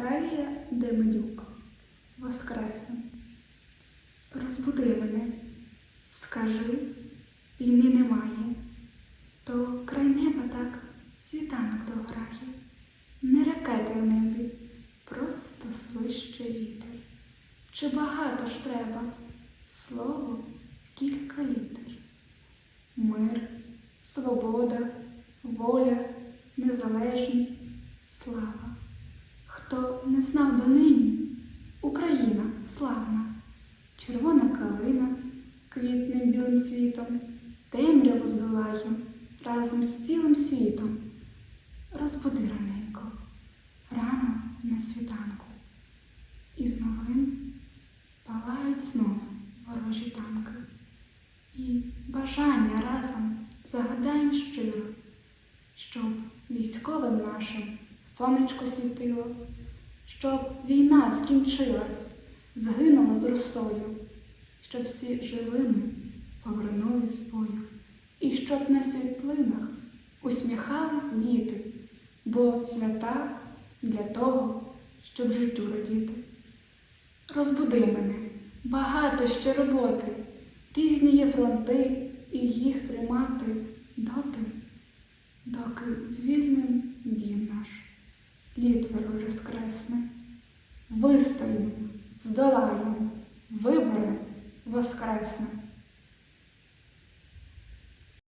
Віталія Демидюк. Воскресне. Розбуди мене, скажи, війни немає, то край неба так світанок дограє, не ракети в небі, просто свище вітер. Чи багато ж треба слово кілька літер? Мир, свобода, воля, незалежність, слава. Хто не знав донині, Україна славна, червона калина квітним білим цвітом, темряву здолає разом з цілим світом. Розбуди раненько, рано на світанку, і з новин палають знов ворожі танки. І бажання разом загадаєм щиро, щоб військовим нашим сонечко світило, щоб війна скінчилась, згинула з росою, щоб всі живими повернулись з бою, і щоб на світлинах усміхались діти, бо свята для того, щоб життю радіти. Розбуди мене, багато ще роботи, різні є фронти, і їх тримати доти, доки наш, лід воскресне. скресне, здолаю. Вибори воскресне.